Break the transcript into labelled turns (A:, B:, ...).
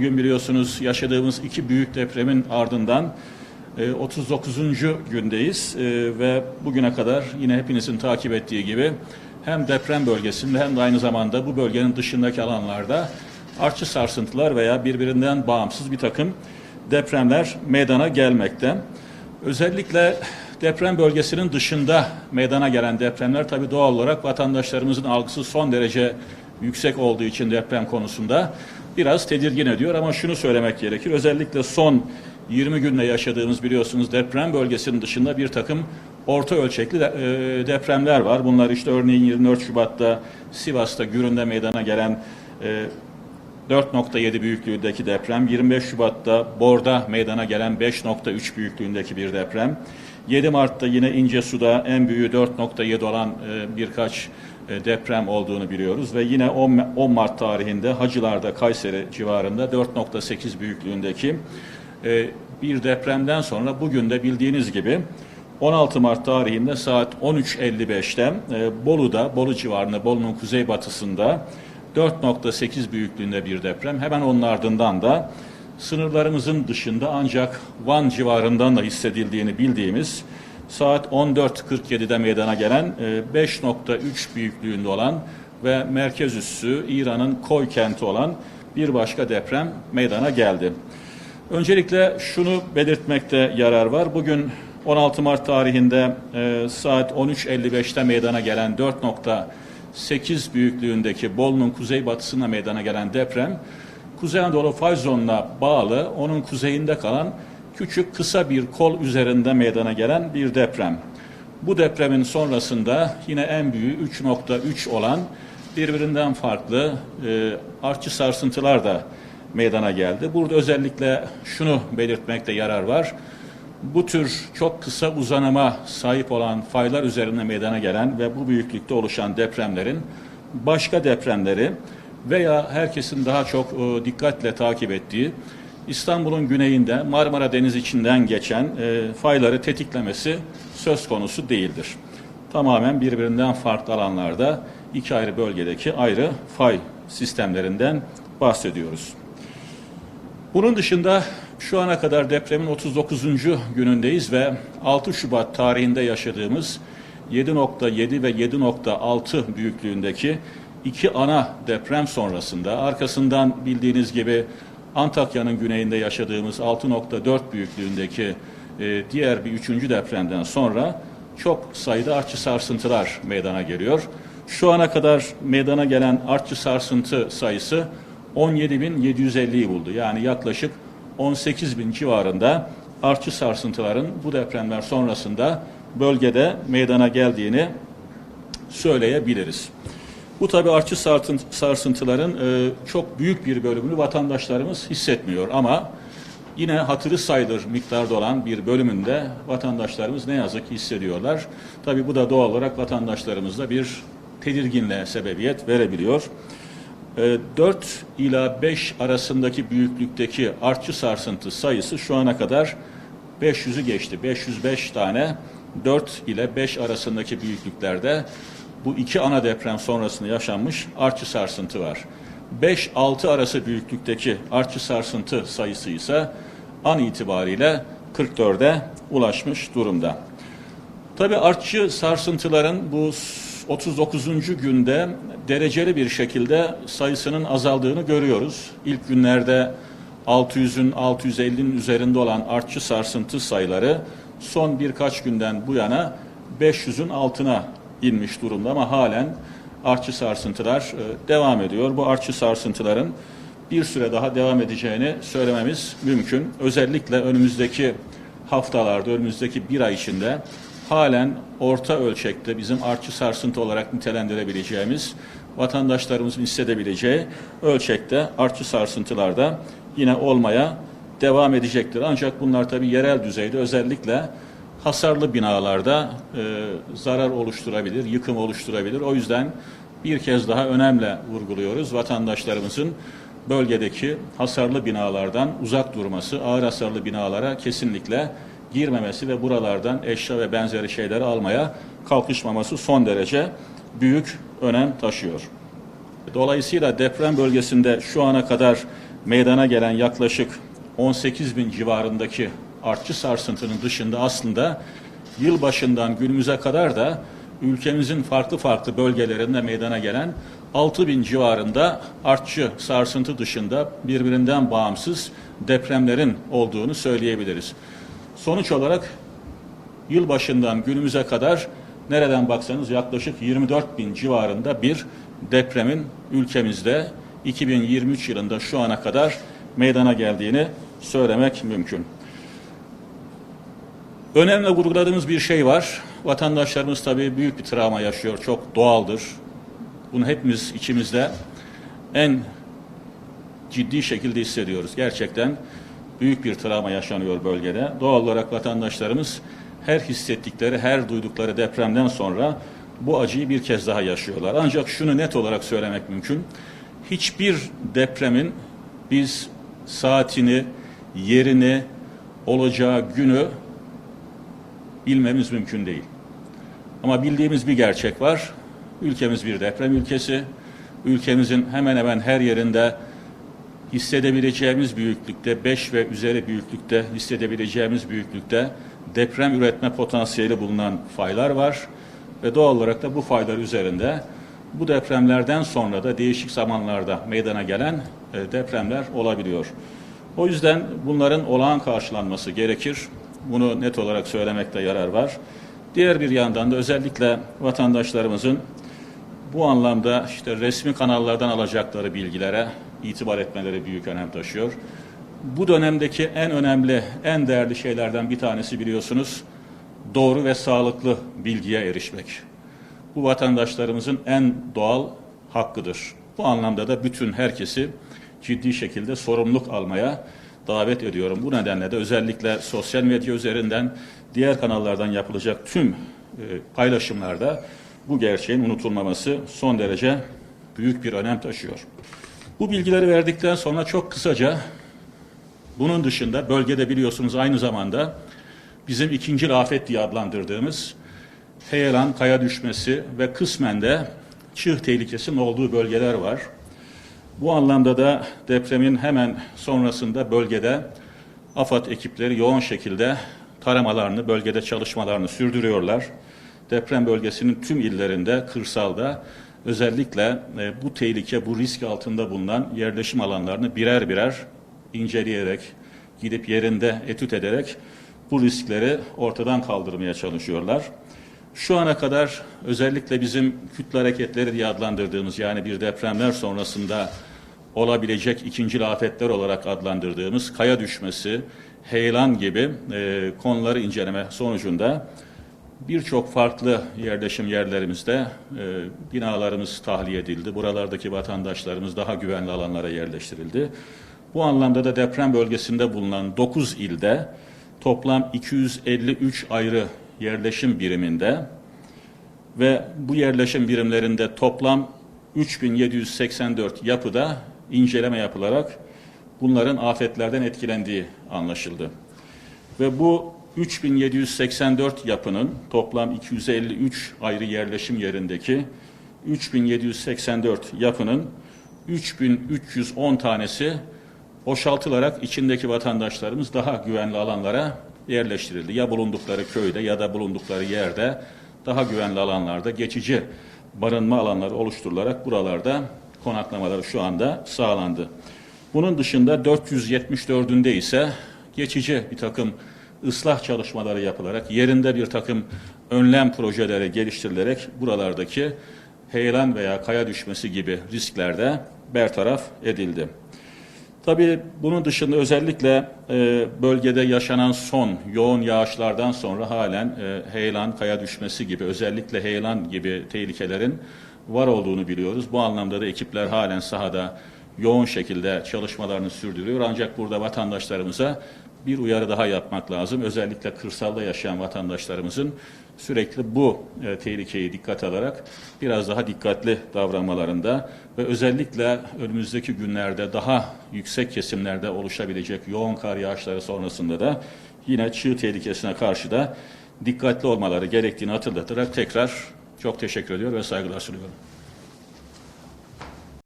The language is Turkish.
A: bugün biliyorsunuz yaşadığımız iki büyük depremin ardından e, 39. gündeyiz E, ve bugüne kadar yine hepinizin takip ettiği gibi hem deprem bölgesinde hem de aynı zamanda bu bölgenin dışındaki alanlarda artçı sarsıntılar veya birbirinden bağımsız bir takım depremler meydana gelmekte. Özellikle deprem bölgesinin dışında meydana gelen depremler tabii doğal olarak vatandaşlarımızın algısı son derece yüksek olduğu için deprem konusunda biraz tedirgin ediyor ama şunu söylemek gerekir. Özellikle son 20 günde yaşadığımız biliyorsunuz deprem bölgesinin dışında bir takım orta ölçekli e, depremler var. Bunlar işte örneğin 24 Şubat'ta Sivas'ta Gürün'de meydana gelen e, 4.7 büyüklüğündeki deprem, 25 Şubat'ta Bor'da meydana gelen 5.3 büyüklüğündeki bir deprem, 7 Mart'ta yine İncesu'da en büyüğü 4.7 olan e, birkaç e, deprem olduğunu biliyoruz ve yine 10, 10 Mart tarihinde Hacılar'da Kayseri civarında 4.8 büyüklüğündeki e, bir depremden sonra bugün de bildiğiniz gibi 16 Mart tarihinde saat 13.55'te e, Bolu'da, Bolu civarında, Bolu'nun kuzeybatısında 4.8 büyüklüğünde bir deprem. Hemen onun ardından da sınırlarımızın dışında ancak Van civarından da hissedildiğini bildiğimiz saat 14.47'de meydana gelen e, 5.3 büyüklüğünde olan ve merkez üssü İran'ın Koy kenti olan bir başka deprem meydana geldi. Öncelikle şunu belirtmekte yarar var. Bugün 16 Mart tarihinde e, saat 13.55'te meydana gelen 4.8 büyüklüğündeki Bolu'nun kuzeybatısına meydana gelen deprem, Kuzey Anadolu fay zonuna bağlı, onun kuzeyinde kalan küçük kısa bir kol üzerinde meydana gelen bir deprem. Bu depremin sonrasında yine en büyüğü 3.3 olan birbirinden farklı e, artçı sarsıntılar da meydana geldi. Burada özellikle şunu belirtmekte yarar var. Bu tür çok kısa uzanıma sahip olan faylar üzerinde meydana gelen ve bu büyüklükte oluşan depremlerin başka depremleri veya herkesin daha çok e, dikkatle takip ettiği İstanbul'un güneyinde Marmara Denizi içinden geçen e, fayları tetiklemesi söz konusu değildir. Tamamen birbirinden farklı alanlarda iki ayrı bölgedeki ayrı fay sistemlerinden bahsediyoruz. Bunun dışında şu ana kadar depremin 39. günündeyiz ve 6 Şubat tarihinde yaşadığımız 7.7 ve 7.6 büyüklüğündeki iki ana deprem sonrasında arkasından bildiğiniz gibi Antakya'nın güneyinde yaşadığımız 6.4 büyüklüğündeki e, diğer bir üçüncü depremden sonra çok sayıda artçı sarsıntılar meydana geliyor. Şu ana kadar meydana gelen artçı sarsıntı sayısı 17.750'yi buldu. Yani yaklaşık 18 bin civarında artçı sarsıntıların bu depremler sonrasında bölgede meydana geldiğini söyleyebiliriz. Bu tabi artçı sarsıntıların e, çok büyük bir bölümünü vatandaşlarımız hissetmiyor ama yine hatırı sayılır miktarda olan bir bölümünde vatandaşlarımız ne yazık ki hissediyorlar. Tabi bu da doğal olarak vatandaşlarımızda bir tedirginliğe sebebiyet verebiliyor. 4 e, ila 5 arasındaki büyüklükteki artçı sarsıntı sayısı şu ana kadar 500'ü geçti. 505 tane 4 ile 5 arasındaki büyüklüklerde bu iki ana deprem sonrasında yaşanmış artçı sarsıntı var. 5-6 arası büyüklükteki artçı sarsıntı sayısı ise an itibariyle 44'e ulaşmış durumda. Tabi artçı sarsıntıların bu 39. günde dereceli bir şekilde sayısının azaldığını görüyoruz. İlk günlerde 600'ün 650'nin üzerinde olan artçı sarsıntı sayıları son birkaç günden bu yana 500'ün altına inmiş durumda ama halen artçı sarsıntılar e, devam ediyor. Bu artçı sarsıntıların bir süre daha devam edeceğini söylememiz mümkün. Özellikle önümüzdeki haftalarda, önümüzdeki bir ay içinde halen orta ölçekte bizim artçı sarsıntı olarak nitelendirebileceğimiz vatandaşlarımızın hissedebileceği ölçekte artçı sarsıntılarda yine olmaya devam edecektir. Ancak bunlar tabi yerel düzeyde özellikle hasarlı binalarda e, zarar oluşturabilir, yıkım oluşturabilir. O yüzden bir kez daha önemli vurguluyoruz. Vatandaşlarımızın bölgedeki hasarlı binalardan uzak durması, ağır hasarlı binalara kesinlikle girmemesi ve buralardan eşya ve benzeri şeyleri almaya kalkışmaması son derece büyük önem taşıyor. Dolayısıyla deprem bölgesinde şu ana kadar meydana gelen yaklaşık 18 bin civarındaki artçı sarsıntının dışında aslında yılbaşından günümüze kadar da ülkemizin farklı farklı bölgelerinde meydana gelen 6 bin civarında artçı sarsıntı dışında birbirinden bağımsız depremlerin olduğunu söyleyebiliriz. Sonuç olarak yılbaşından günümüze kadar nereden baksanız yaklaşık 24 bin civarında bir depremin ülkemizde 2023 yılında şu ana kadar meydana geldiğini söylemek mümkün. Önemli vurguladığımız bir şey var. Vatandaşlarımız tabii büyük bir travma yaşıyor. Çok doğaldır. Bunu hepimiz içimizde en ciddi şekilde hissediyoruz. Gerçekten büyük bir travma yaşanıyor bölgede. Doğal olarak vatandaşlarımız her hissettikleri, her duydukları depremden sonra bu acıyı bir kez daha yaşıyorlar. Ancak şunu net olarak söylemek mümkün. Hiçbir depremin biz saatini, yerini, olacağı günü bilmemiz mümkün değil. Ama bildiğimiz bir gerçek var. Ülkemiz bir deprem ülkesi. Ülkemizin hemen hemen her yerinde hissedebileceğimiz büyüklükte, 5 ve üzeri büyüklükte hissedebileceğimiz büyüklükte deprem üretme potansiyeli bulunan faylar var. Ve doğal olarak da bu faylar üzerinde bu depremlerden sonra da değişik zamanlarda meydana gelen e, depremler olabiliyor. O yüzden bunların olağan karşılanması gerekir. Bunu net olarak söylemekte yarar var. Diğer bir yandan da özellikle vatandaşlarımızın bu anlamda işte resmi kanallardan alacakları bilgilere itibar etmeleri büyük önem taşıyor. Bu dönemdeki en önemli, en değerli şeylerden bir tanesi biliyorsunuz doğru ve sağlıklı bilgiye erişmek. Bu vatandaşlarımızın en doğal hakkıdır. Bu anlamda da bütün herkesi ciddi şekilde sorumluluk almaya davet ediyorum. Bu nedenle de özellikle sosyal medya üzerinden diğer kanallardan yapılacak tüm e, paylaşımlarda bu gerçeğin unutulmaması son derece büyük bir önem taşıyor. Bu bilgileri verdikten sonra çok kısaca bunun dışında bölgede biliyorsunuz aynı zamanda bizim ikinci afet diye adlandırdığımız heyelan, kaya düşmesi ve kısmen de çığ tehlikesinin olduğu bölgeler var. Bu anlamda da depremin hemen sonrasında bölgede AFAD ekipleri yoğun şekilde taramalarını, bölgede çalışmalarını sürdürüyorlar. Deprem bölgesinin tüm illerinde, kırsalda özellikle e, bu tehlike, bu risk altında bulunan yerleşim alanlarını birer birer inceleyerek, gidip yerinde etüt ederek bu riskleri ortadan kaldırmaya çalışıyorlar. Şu ana kadar özellikle bizim kütle hareketleri diye adlandırdığımız yani bir depremler sonrasında olabilecek ikinci afetler olarak adlandırdığımız kaya düşmesi, heyelan gibi e, konuları inceleme sonucunda birçok farklı yerleşim yerlerimizde e, binalarımız tahliye edildi. Buralardaki vatandaşlarımız daha güvenli alanlara yerleştirildi. Bu anlamda da deprem bölgesinde bulunan 9 ilde toplam 253 ayrı yerleşim biriminde ve bu yerleşim birimlerinde toplam 3784 yapıda inceleme yapılarak bunların afetlerden etkilendiği anlaşıldı. Ve bu 3784 yapının toplam 253 ayrı yerleşim yerindeki 3784 yapının 3310 tanesi boşaltılarak içindeki vatandaşlarımız daha güvenli alanlara yerleştirildi. Ya bulundukları köyde ya da bulundukları yerde daha güvenli alanlarda geçici barınma alanları oluşturularak buralarda konaklamaları şu anda sağlandı. Bunun dışında 474'ünde ise geçici bir takım ıslah çalışmaları yapılarak yerinde bir takım önlem projeleri geliştirilerek buralardaki heyelan veya kaya düşmesi gibi risklerde bertaraf edildi. Tabii bunun dışında özellikle e, bölgede yaşanan son yoğun yağışlardan sonra halen e, heyelan, kaya düşmesi gibi özellikle heyelan gibi tehlikelerin var olduğunu biliyoruz. Bu anlamda da ekipler halen sahada yoğun şekilde çalışmalarını sürdürüyor. Ancak burada vatandaşlarımıza bir uyarı daha yapmak lazım. Özellikle kırsalda yaşayan vatandaşlarımızın sürekli bu e, tehlikeyi dikkat alarak biraz daha dikkatli davranmalarında ve özellikle önümüzdeki günlerde daha yüksek kesimlerde oluşabilecek yoğun kar yağışları sonrasında da yine çığ tehlikesine karşı da dikkatli olmaları gerektiğini hatırlatarak tekrar çok teşekkür ediyor ve saygılar sunuyorum.